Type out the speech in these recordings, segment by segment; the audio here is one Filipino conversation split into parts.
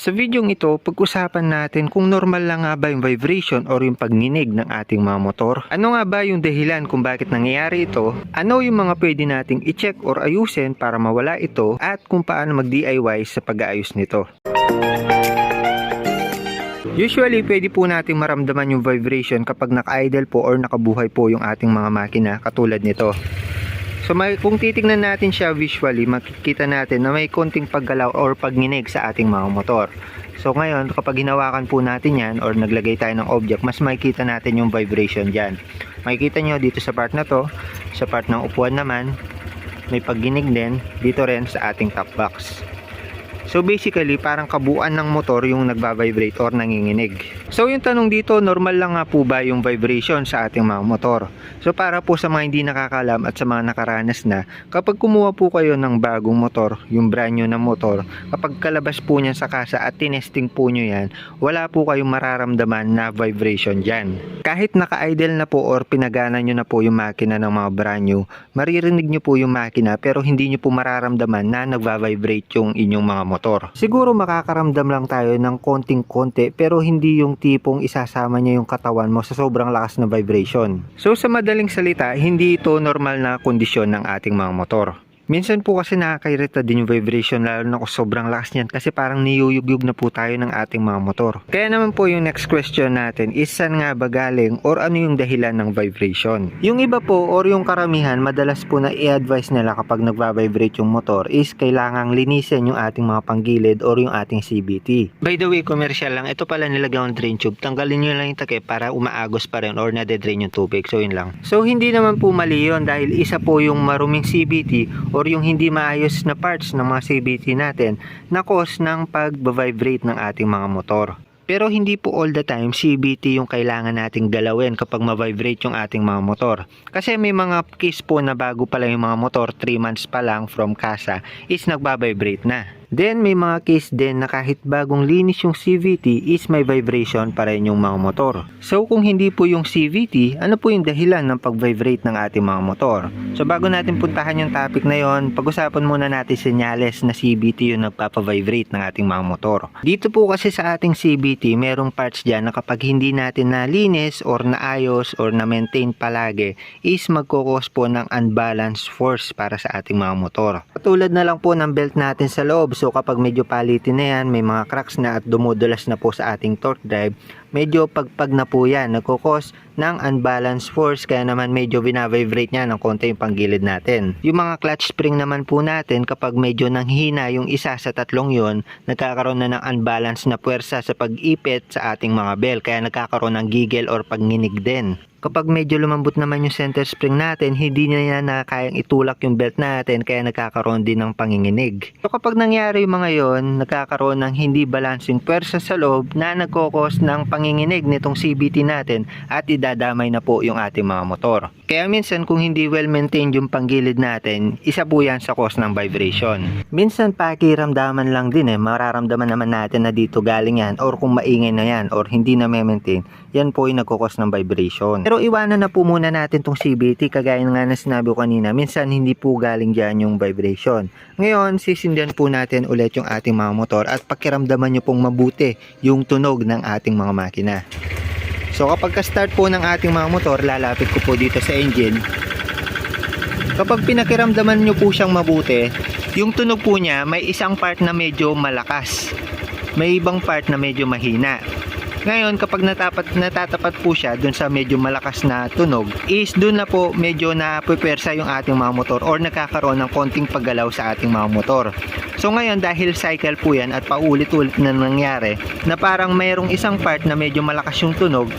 Sa videong ito, pag-usapan natin kung normal lang nga ba yung vibration or yung pagninig ng ating mga motor. Ano nga ba yung dahilan kung bakit nangyayari ito? Ano yung mga pwede nating i-check or ayusin para mawala ito? At kung paano mag-DIY sa pag-aayos nito. Usually, pwede po nating maramdaman yung vibration kapag naka-idle po or nakabuhay po yung ating mga makina katulad nito. So may, kung titingnan natin siya visually, makikita natin na may konting paggalaw or pagninig sa ating mga motor. So ngayon, kapag hinawakan po natin yan or naglagay tayo ng object, mas makikita natin yung vibration dyan. Makikita nyo dito sa part na to, sa part ng upuan naman, may pagginig din dito rin sa ating top box. So basically, parang kabuuan ng motor yung nagba-vibrate or nanginginig. So yung tanong dito, normal lang nga po ba yung vibration sa ating mga motor? So para po sa mga hindi nakakalam at sa mga nakaranas na, kapag kumuha po kayo ng bagong motor, yung brand new na motor, kapag kalabas po niyan sa kasa at tinesting po nyo yan, wala po kayong mararamdaman na vibration dyan. Kahit naka-idle na po or pinagana nyo na po yung makina ng mga brand new, maririnig nyo po yung makina pero hindi nyo po mararamdaman na nagva-vibrate yung inyong mga motor. Siguro makakaramdam lang tayo ng konting-konti pero hindi yung tipong isasama niya yung katawan mo sa sobrang lakas na vibration. So sa madaling salita, hindi ito normal na kondisyon ng ating mga motor. Minsan po kasi nakakairita din yung vibration lalo na kung sobrang lakas niyan kasi parang niyuyugyug na po tayo ng ating mga motor. Kaya naman po yung next question natin is nga ba galing or ano yung dahilan ng vibration? Yung iba po or yung karamihan madalas po na i-advise nila kapag nagva-vibrate yung motor is kailangang linisin yung ating mga panggilid or yung ating CBT. By the way, commercial lang. Ito pala nilagyan ng drain tube. Tanggalin nyo lang yung takip para umaagos pa rin or nade-drain yung tubig. So yun lang. So hindi naman po mali yun dahil isa po yung maruming CBT or yung hindi maayos na parts ng mga CBT natin na cause ng pag-vibrate ng ating mga motor. Pero hindi po all the time CBT yung kailangan nating galawin kapag ma-vibrate yung ating mga motor. Kasi may mga case po na bago pa lang yung mga motor, 3 months pa lang from casa, is nagba-vibrate na. Then may mga case din na kahit bagong linis yung CVT is may vibration pa rin yung mga motor. So kung hindi po yung CVT, ano po yung dahilan ng pag-vibrate ng ating mga motor? So bago natin puntahan yung topic na yon, pag-usapan muna natin senyales na CVT yung nagpapa-vibrate ng ating mga motor. Dito po kasi sa ating CVT, merong parts dyan na kapag hindi natin nalinis or naayos or na-maintain palagi, is magkukos po ng unbalanced force para sa ating mga motor. Katulad na lang po ng belt natin sa loob, So kapag medyo palitin na yan, may mga cracks na at dumudulas na po sa ating torque drive, medyo pagpag na po yan, nagkukos ng unbalanced force kaya naman medyo binavibrate niya ng konti yung panggilid natin. Yung mga clutch spring naman po natin kapag medyo nanghina yung isa sa tatlong yon, nagkakaroon na ng unbalanced na puwersa sa pag-ipit sa ating mga bell kaya nagkakaroon ng giggle or pagninig din kapag medyo lumambot naman yung center spring natin, hindi na yan na kayang itulak yung belt natin kaya nagkakaroon din ng panginginig. So kapag nangyari yung mga yon, nagkakaroon ng hindi balancing pwersa sa loob na nagkokos ng panginginig nitong CBT natin at idadamay na po yung ating mga motor. Kaya minsan kung hindi well maintained yung panggilid natin, isa po yan sa cause ng vibration. Minsan pakiramdaman lang din eh, mararamdaman naman natin na dito galing yan or kung maingay na yan or hindi na maintain, yan po yung nagkokos ng vibration. Pero iwanan na po muna natin tong CBT kagaya nga na sinabi ko kanina, minsan hindi po galing dyan yung vibration. Ngayon, sisindihan po natin ulit yung ating mga motor at pakiramdaman nyo pong mabuti yung tunog ng ating mga makina. So kapag ka-start po ng ating mga motor, lalapit ko po dito sa engine. Kapag pinakiramdaman nyo po siyang mabuti, yung tunog po niya may isang part na medyo malakas. May ibang part na medyo mahina. Ngayon, kapag natapat, natatapat po siya dun sa medyo malakas na tunog, is dun na po medyo napupersa yung ating mga motor or nagkakaroon ng konting paggalaw sa ating mga motor. So ngayon, dahil cycle po yan at paulit-ulit na nangyari, na parang mayroong isang part na medyo malakas yung tunog,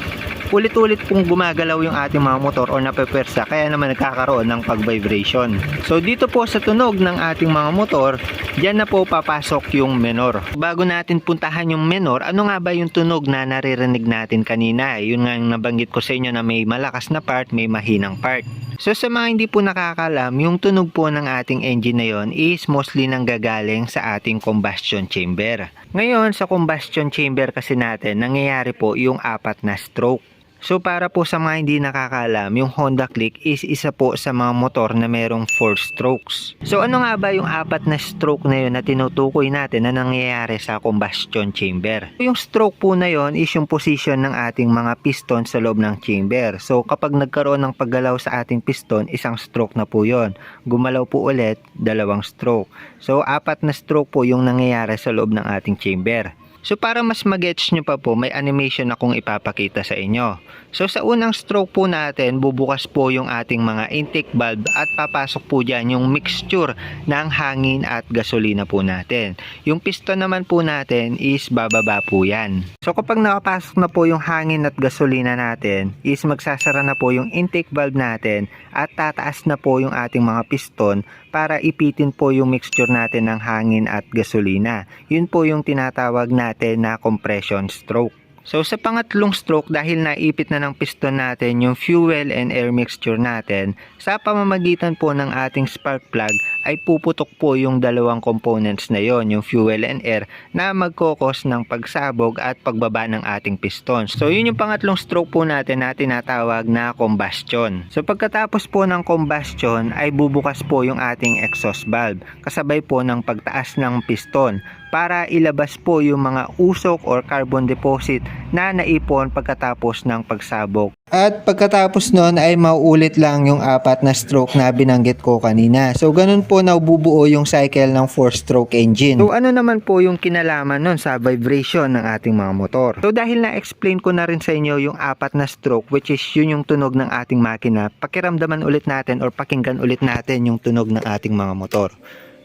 ulit-ulit pong gumagalaw yung ating mga motor o napepersa kaya naman nagkakaroon ng pag-vibration. So dito po sa tunog ng ating mga motor, diyan na po papasok yung menor. Bago natin puntahan yung menor, ano nga ba yung tunog na naririnig natin kanina? Yun nga yung nabanggit ko sa inyo na may malakas na part, may mahinang part. So sa mga hindi po nakakalam, yung tunog po ng ating engine na yon is mostly nanggagaling sa ating combustion chamber. Ngayon sa combustion chamber kasi natin, nangyayari po yung apat na stroke. So para po sa mga hindi nakakaalam, yung Honda Click is isa po sa mga motor na merong 4 strokes. So ano nga ba yung apat na stroke na yun na tinutukoy natin na nangyayari sa combustion chamber? Yung stroke po na yun is yung position ng ating mga piston sa loob ng chamber. So kapag nagkaroon ng paggalaw sa ating piston, isang stroke na po yon. Gumalaw po ulit, dalawang stroke. So apat na stroke po yung nangyayari sa loob ng ating chamber. So para mas magets nyo pa po, may animation akong ipapakita sa inyo. So sa unang stroke po natin, bubukas po yung ating mga intake valve at papasok po dyan yung mixture ng hangin at gasolina po natin. Yung piston naman po natin is bababa po yan. So kapag nakapasok na po yung hangin at gasolina natin, is magsasara na po yung intake valve natin at tataas na po yung ating mga piston para ipitin po yung mixture natin ng hangin at gasolina. Yun po yung tinatawag natin na compression stroke. So sa pangatlong stroke dahil naipit na ng piston natin yung fuel and air mixture natin, sa pamamagitan po ng ating spark plug ay puputok po yung dalawang components na yon, yung fuel and air na magkokos ng pagsabog at pagbaba ng ating piston. So yun yung pangatlong stroke po natin na tinatawag na combustion. So pagkatapos po ng combustion ay bubukas po yung ating exhaust valve kasabay po ng pagtaas ng piston para ilabas po yung mga usok or carbon deposit na naipon pagkatapos ng pagsabog. At pagkatapos nun ay mauulit lang yung apat na stroke na binanggit ko kanina. So ganun po nabubuo yung cycle ng 4-stroke engine. So ano naman po yung kinalaman nun sa vibration ng ating mga motor? So dahil na-explain ko na rin sa inyo yung apat na stroke which is yun yung tunog ng ating makina, pakiramdaman ulit natin or pakinggan ulit natin yung tunog ng ating mga motor.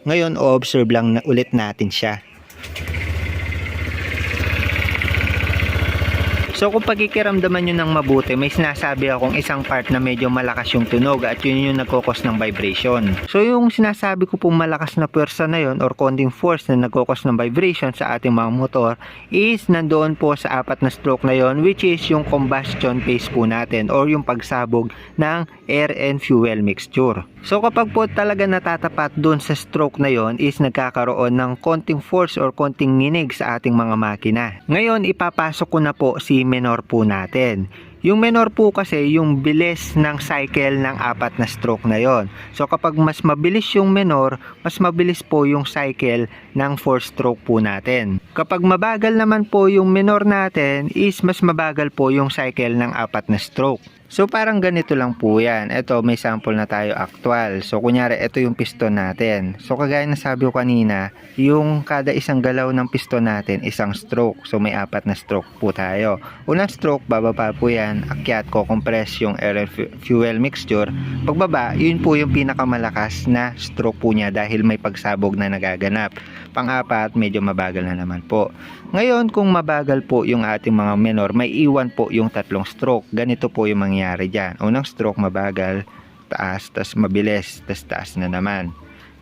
Ngayon, o-observe lang na ulit natin siya. Thank you. So kung pagkikiramdaman nyo ng mabuti, may sinasabi akong isang part na medyo malakas yung tunog at yun yung nagkokos ng vibration. So yung sinasabi ko pong malakas na pwersa na yon or konting force na nagkokos ng vibration sa ating mga motor is nandoon po sa apat na stroke na yon which is yung combustion phase po natin or yung pagsabog ng air and fuel mixture. So kapag po talaga natatapat doon sa stroke na yon is nagkakaroon ng konting force or konting nginig sa ating mga makina. Ngayon ipapasok ko na po si menor po natin. Yung menor po kasi yung bilis ng cycle ng apat na stroke na yon. So kapag mas mabilis yung menor, mas mabilis po yung cycle ng 4 stroke po natin. Kapag mabagal naman po yung menor natin is mas mabagal po yung cycle ng apat na stroke. So parang ganito lang po yan. Ito may sample na tayo actual. So kunyari ito yung piston natin. So kagaya na sabi ko kanina, yung kada isang galaw ng piston natin isang stroke. So may apat na stroke po tayo. Unang stroke bababa po yan, akyat ko compress yung air fuel mixture. Pagbaba, yun po yung pinakamalakas na stroke po niya dahil may pagsabog na nagaganap. Pang-apat, medyo mabagal na naman po. Ngayon, kung mabagal po yung ating mga menor, may iwan po yung tatlong stroke. Ganito po yung mangyayari dyan. Unang stroke, mabagal, taas, tas mabilis, tas taas na naman.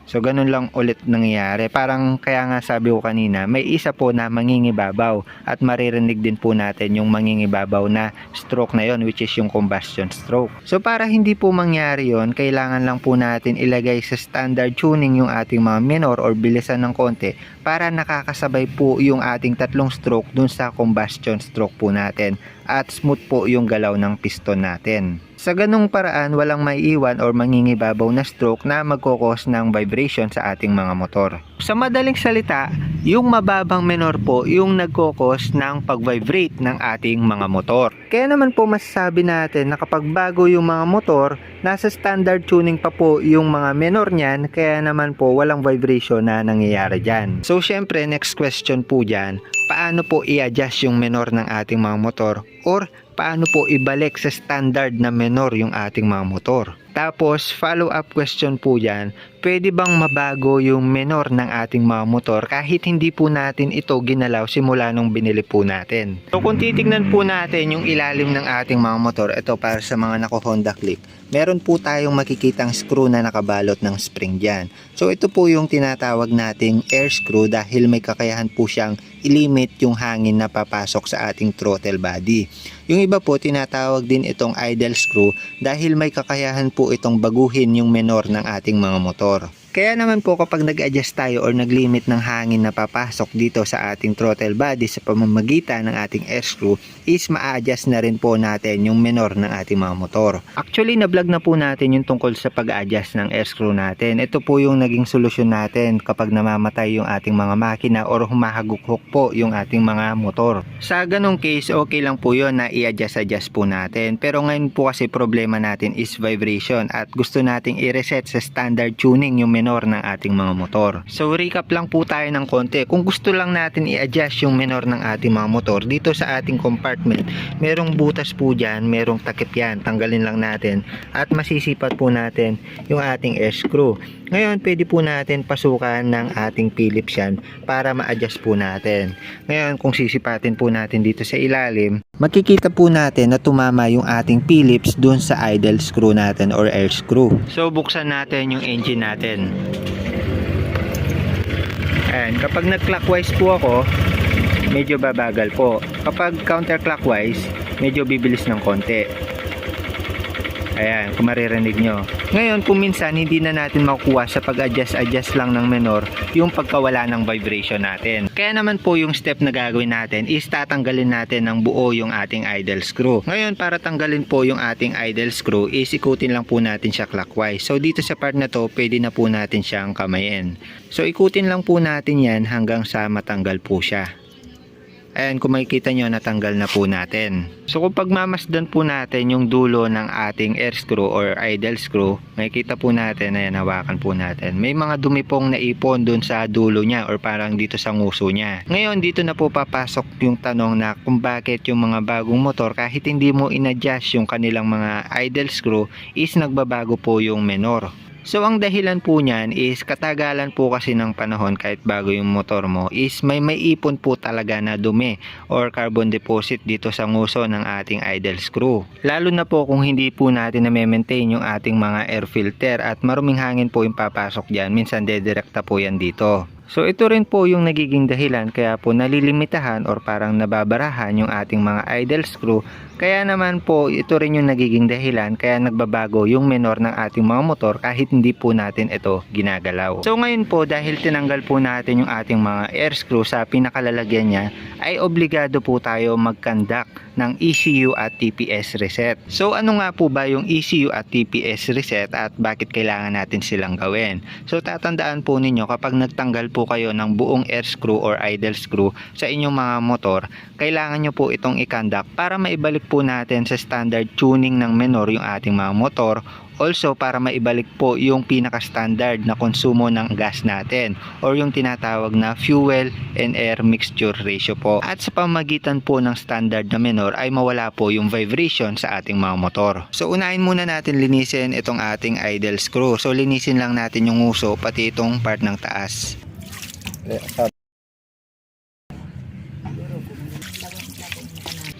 So, ganun lang ulit nangyayari. Parang kaya nga sabi ko kanina, may isa po na mangingibabaw at maririnig din po natin yung mangingibabaw na stroke na yon which is yung combustion stroke. So, para hindi po mangyari yon kailangan lang po natin ilagay sa standard tuning yung ating mga minor or bilisan ng konti para nakakasabay po yung ating tatlong stroke dun sa combustion stroke po natin at smooth po yung galaw ng piston natin. Sa ganung paraan, walang maiiwan or mangingibabaw na stroke na magkokos ng vibration sa ating mga motor. Sa madaling salita, yung mababang menor po yung nagkokos ng pag-vibrate ng ating mga motor. Kaya naman po masasabi natin na kapag bago yung mga motor, nasa standard tuning pa po yung mga menor niyan, kaya naman po walang vibration na nangyayari dyan. So syempre, next question po dyan, paano po i-adjust yung menor ng ating mga motor or paano po ibalik sa standard na menor yung ating mga motor. Tapos, follow-up question po dyan, pwede bang mabago yung menor ng ating mga motor kahit hindi po natin ito ginalaw simula nung binili po natin. So kung titignan po natin yung ilalim ng ating mga motor, ito para sa mga nako Honda Click, meron po tayong makikitang screw na nakabalot ng spring dyan. So ito po yung tinatawag nating air screw dahil may kakayahan po siyang ilimit yung hangin na papasok sa ating throttle body. Yung iba po tinatawag din itong idle screw dahil may kakayahan po itong baguhin yung menor ng ating mga motor. Kaya naman po kapag nag-adjust tayo or nag-limit ng hangin na papasok dito sa ating throttle body sa pamamagitan ng ating air screw is ma-adjust na rin po natin yung menor ng ating mga motor. Actually, na-vlog na po natin yung tungkol sa pag-adjust ng air screw natin. Ito po yung naging solusyon natin kapag namamatay yung ating mga makina or humahagukhok po yung ating mga motor. Sa ganong case, okay lang po yun na i-adjust-adjust po natin. Pero ngayon po kasi problema natin is vibration at gusto nating i-reset sa standard tuning yung menor ng ating mga motor. So recap lang po tayo ng konti. Kung gusto lang natin i-adjust yung menor ng ating mga motor dito sa ating compartment, merong butas po dyan, merong takip yan. Tanggalin lang natin at masisipat po natin yung ating air screw. Ngayon, pwede po natin pasukan ng ating Phillips yan para ma-adjust po natin. Ngayon, kung sisipatin po natin dito sa ilalim, makikita po natin na tumama yung ating Phillips dun sa idle screw natin or air screw. So, buksan natin yung engine natin. Ayan, kapag nag-clockwise po ako, medyo babagal po. Kapag counterclockwise, medyo bibilis ng konti. Ayan, kung maririnig nyo. Ngayon, kung minsan hindi na natin makukuha sa pag-adjust-adjust lang ng menor yung pagkawala ng vibration natin. Kaya naman po yung step na gagawin natin is tatanggalin natin ng buo yung ating idle screw. Ngayon, para tanggalin po yung ating idle screw is ikutin lang po natin siya clockwise. So, dito sa part na to, pwede na po natin siyang kamayin. So, ikutin lang po natin yan hanggang sa matanggal po siya. Ayan, kung makikita nyo, natanggal na po natin. So, kung pagmamasdan po natin yung dulo ng ating air screw or idle screw, makikita po natin, ayan, hawakan po natin. May mga dumi pong naipon dun sa dulo niya or parang dito sa nguso niya. Ngayon, dito na po papasok yung tanong na kung bakit yung mga bagong motor, kahit hindi mo inadjust yung kanilang mga idle screw, is nagbabago po yung menor. So ang dahilan po niyan is katagalan po kasi ng panahon kahit bago yung motor mo is may may ipon po talaga na dumi or carbon deposit dito sa nguso ng ating idle screw. Lalo na po kung hindi po natin na maintain yung ating mga air filter at maruming hangin po yung papasok diyan minsan dedirekta po yan dito. So ito rin po yung nagiging dahilan kaya po nalilimitahan or parang nababarahan yung ating mga idle screw kaya naman po ito rin yung nagiging dahilan kaya nagbabago yung menor ng ating mga motor kahit hindi po natin ito ginagalaw. So ngayon po dahil tinanggal po natin yung ating mga air screw sa pinakalalagyan niya ay obligado po tayo mag-conduct ng ECU at TPS reset. So ano nga po ba yung ECU at TPS reset at bakit kailangan natin silang gawin? So tatandaan po ninyo kapag nagtanggal po kayo ng buong air screw or idle screw sa inyong mga motor, kailangan nyo po itong i-conduct para maibalik po natin sa standard tuning ng menor yung ating mga motor Also para maibalik po yung pinaka-standard na konsumo ng gas natin or yung tinatawag na fuel and air mixture ratio po. At sa pamagitan po ng standard na menor ay mawala po yung vibration sa ating mga motor. So unahin muna natin linisin itong ating idle screw. So linisin lang natin yung uso pati itong part ng taas.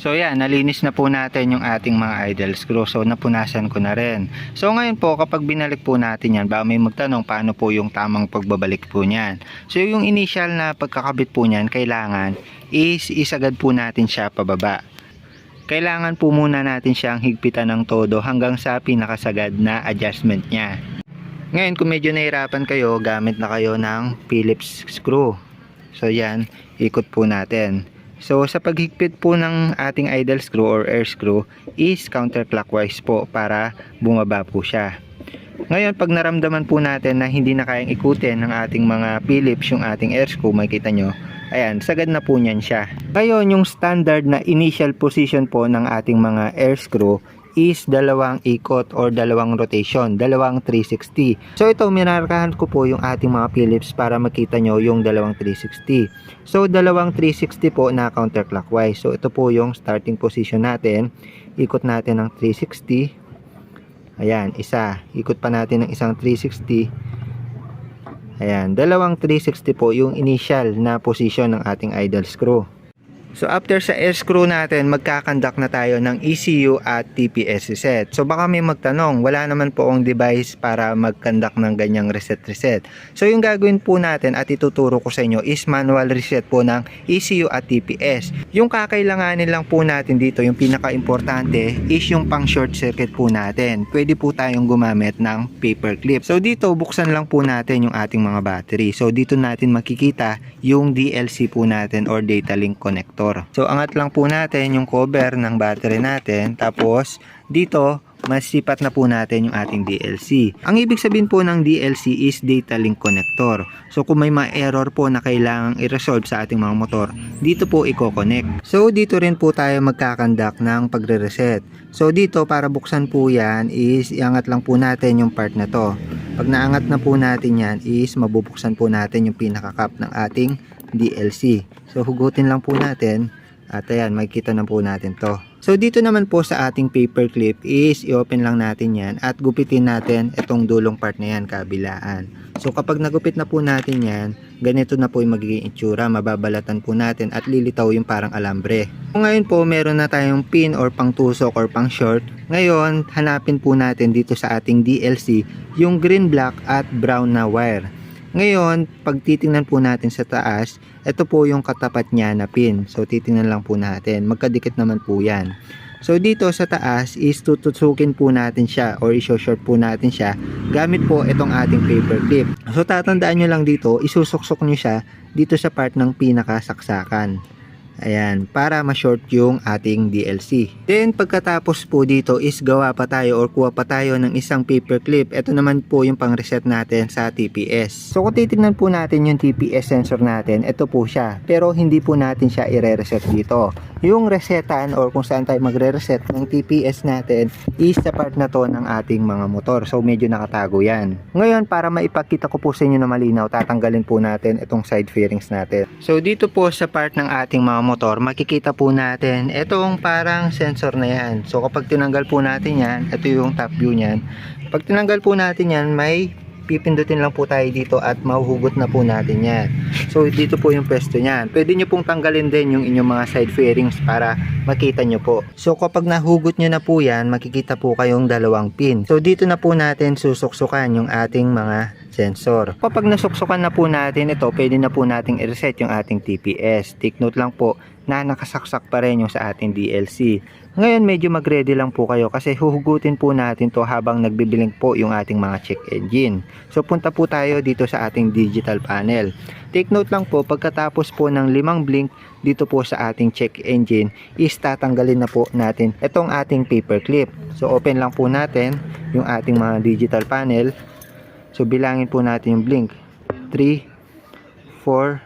So yan, nalinis na po natin yung ating mga idle screw. So napunasan ko na rin. So ngayon po, kapag binalik po natin yan, baka may magtanong paano po yung tamang pagbabalik po niyan. So yung initial na pagkakabit po niyan, kailangan is isagad po natin siya pababa. Kailangan po muna natin siyang higpitan ng todo hanggang sa pinakasagad na adjustment niya. Ngayon kung medyo nahirapan kayo, gamit na kayo ng Phillips screw. So yan, ikot po natin. So sa paghigpit po ng ating idle screw or air screw is counterclockwise po para bumaba po siya. Ngayon pag naramdaman po natin na hindi na kayang ikutin ng ating mga Phillips yung ating air screw, makita nyo, ayan, sagad na po niyan siya. Ngayon yung standard na initial position po ng ating mga air screw is dalawang ikot or dalawang rotation, dalawang 360. So ito, minarkahan ko po yung ating mga Phillips para makita nyo yung dalawang 360. So dalawang 360 po na counterclockwise. So ito po yung starting position natin. Ikot natin ng 360. Ayan, isa. Ikot pa natin ng isang 360. Ayan, dalawang 360 po yung initial na position ng ating idle screw. So after sa air screw natin, magkakandak na tayo ng ECU at TPS reset. So baka may magtanong, wala naman po ang device para magkandak ng ganyang reset-reset. So yung gagawin po natin at ituturo ko sa inyo is manual reset po ng ECU at TPS. Yung kakailanganin lang po natin dito, yung pinaka-importante is yung pang short circuit po natin. Pwede po tayong gumamit ng paper clip. So dito, buksan lang po natin yung ating mga battery. So dito natin makikita yung DLC po natin or data link connector. So angat lang po natin yung cover ng battery natin. Tapos dito, masipat na po natin yung ating DLC. Ang ibig sabihin po ng DLC is data link connector. So kung may mga error po na kailangang i-resolve sa ating mga motor, dito po i-connect. So dito rin po tayo magkakandak ng pagre-reset. So dito para buksan po yan is iangat lang po natin yung part na to. Pag naangat na po natin yan is mabubuksan po natin yung pinaka-cap ng ating DLC. So hugutin lang po natin at ayan makikita na po natin to. So dito naman po sa ating paper clip is i-open lang natin yan at gupitin natin itong dulong part na yan kabilaan. So kapag nagupit na po natin yan, ganito na po yung magiging itsura, mababalatan po natin at lilitaw yung parang alambre. So ngayon po meron na tayong pin or pang tusok or pang short. Ngayon hanapin po natin dito sa ating DLC yung green, black at brown na wire. Ngayon, pag titingnan po natin sa taas, ito po yung katapat niya na pin. So, titingnan lang po natin. Magkadikit naman po yan. So, dito sa taas is tutusukin po natin siya or iso-short po natin siya gamit po itong ating paper clip. So, tatandaan nyo lang dito, isusuksok nyo siya dito sa part ng pinakasaksakan. Ayan, para ma-short yung ating DLC. Then, pagkatapos po dito is gawa pa tayo or kuha pa tayo ng isang paper clip. Ito naman po yung pang-reset natin sa TPS. So, kung titignan po natin yung TPS sensor natin, ito po siya. Pero, hindi po natin siya i-reset dito. Yung resetan or kung saan tayo magre-reset ng TPS natin is sa part na to ng ating mga motor. So, medyo nakatago yan. Ngayon, para maipakita ko po sa inyo na malinaw, tatanggalin po natin itong side fairings natin. So, dito po sa part ng ating mga motor, makikita po natin itong parang sensor na yan. So, kapag tinanggal po natin yan, ito yung top view niyan. Pag tinanggal po natin yan, may pipindutin lang po tayo dito at mahuhugot na po natin yan. So, dito po yung pwesto niyan. Pwede nyo pong tanggalin din yung inyong mga side fairings para makita nyo po. So, kapag nahugot nyo na po yan, makikita po kayong dalawang pin. So, dito na po natin susuksukan yung ating mga sensor. Kapag nasuksukan na po natin ito, pwede na po nating i-reset yung ating TPS. Take note lang po na nakasaksak pa rin yung sa ating DLC. Ngayon medyo mag-ready lang po kayo kasi huhugutin po natin to habang nagbibiling po yung ating mga check engine. So punta po tayo dito sa ating digital panel. Take note lang po pagkatapos po ng limang blink dito po sa ating check engine is tatanggalin na po natin itong ating paper clip. So open lang po natin yung ating mga digital panel. So bilangin po natin yung blink. 3, 4,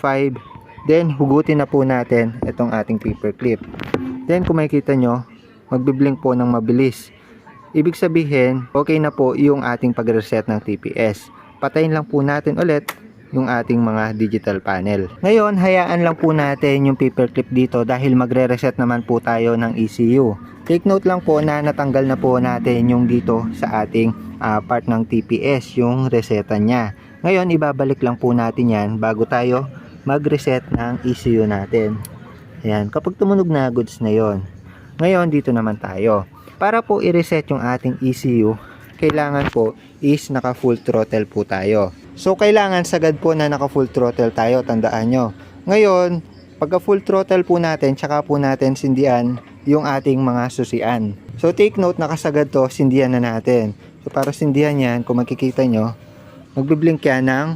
5, then hugutin na po natin itong ating paper clip. Then kung makikita nyo, magbiblink po ng mabilis. Ibig sabihin, okay na po yung ating pag-reset ng TPS. Patayin lang po natin ulit yung ating mga digital panel. Ngayon, hayaan lang po natin yung paperclip dito dahil magre-reset naman po tayo ng ECU. Take note lang po na natanggal na po natin yung dito sa ating ah, part ng TPS, yung resetan niya. Ngayon, ibabalik lang po natin yan bago tayo mag-reset ng ECU natin. Ayan, kapag tumunog na, goods na yon. Ngayon, dito naman tayo. Para po i-reset yung ating ECU, kailangan po is naka full throttle po tayo. So, kailangan sagad po na naka full throttle tayo, tandaan nyo. Ngayon, pagka full throttle po natin, tsaka po natin sindihan yung ating mga susian. So, take note, nakasagad to, sindihan na natin. So, para sindihan yan, kung makikita nyo, magbiblink yan ng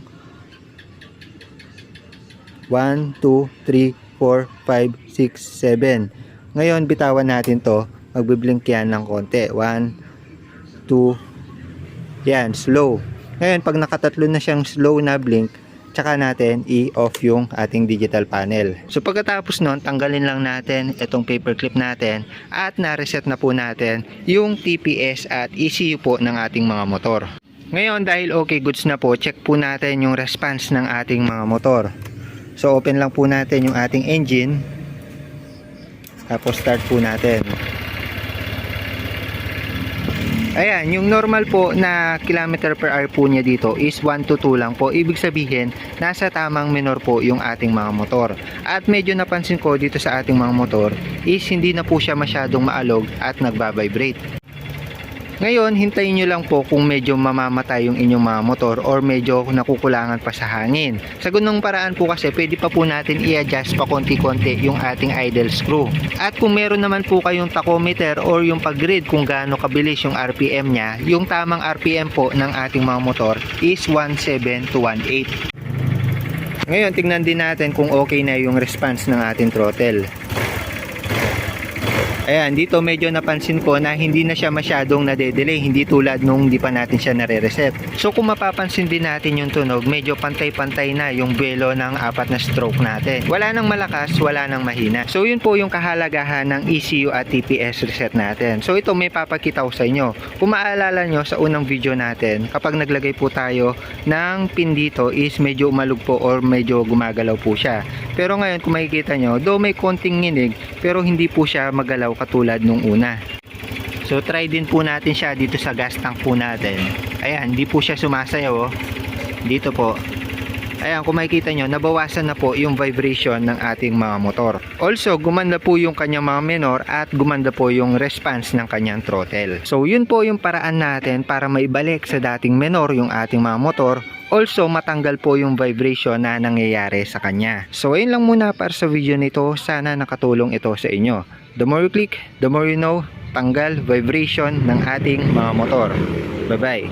1, 2, 3, 4, 5, 6, 7. Ngayon, bitawan natin to. Magbiblink yan ng konti. 1, 2, yan, slow. Ngayon, pag nakatatlo na siyang slow na blink, tsaka natin i-off yung ating digital panel. So pagkatapos nun, tanggalin lang natin itong paperclip natin at na-reset na po natin yung TPS at ECU po ng ating mga motor. Ngayon, dahil okay goods na po, check po natin yung response ng ating mga motor. So open lang po natin yung ating engine. Tapos start po natin. Ayan, yung normal po na kilometer per hour po niya dito is 1 to 2 lang po. Ibig sabihin, nasa tamang minor po yung ating mga motor. At medyo napansin ko dito sa ating mga motor is hindi na po siya masyadong maalog at nagbabibrate. Ngayon, hintayin nyo lang po kung medyo mamamatay yung inyong mga motor or medyo nakukulangan pa sa hangin. Sa ganung paraan po kasi, pwede pa po natin i-adjust pa konti-konti yung ating idle screw. At kung meron naman po kayong tachometer or yung pag-read kung gaano kabilis yung RPM niya, yung tamang RPM po ng ating mga motor is 17 to 18. Ngayon, tingnan din natin kung okay na yung response ng ating throttle. Ayan, dito medyo napansin ko na hindi na siya masyadong nade-delay, hindi tulad nung di pa natin siya nare-reset. So kung mapapansin din natin yung tunog, medyo pantay-pantay na yung buwelo ng apat na stroke natin. Wala nang malakas, wala nang mahina. So yun po yung kahalagahan ng ECU at TPS reset natin. So ito may papakita ko sa inyo. Kung maalala nyo sa unang video natin, kapag naglagay po tayo ng pin dito is medyo umalog po or medyo gumagalaw po siya. Pero ngayon kung makikita nyo, do may konting nginig pero hindi po siya magalaw katulad nung una. So try din po natin siya dito sa gas tank po natin. Ayan, hindi po siya sumasayaw oh. Dito po. Ayan, kung makikita nyo, nabawasan na po yung vibration ng ating mga motor. Also, gumanda po yung kanyang mga minor at gumanda po yung response ng kanyang throttle. So, yun po yung paraan natin para maibalik sa dating minor yung ating mga motor Also, matanggal po yung vibration na nangyayari sa kanya. So, ayun lang muna para sa video nito. Sana nakatulong ito sa inyo. The more you click, the more you know, tanggal vibration ng ating mga motor. Bye-bye!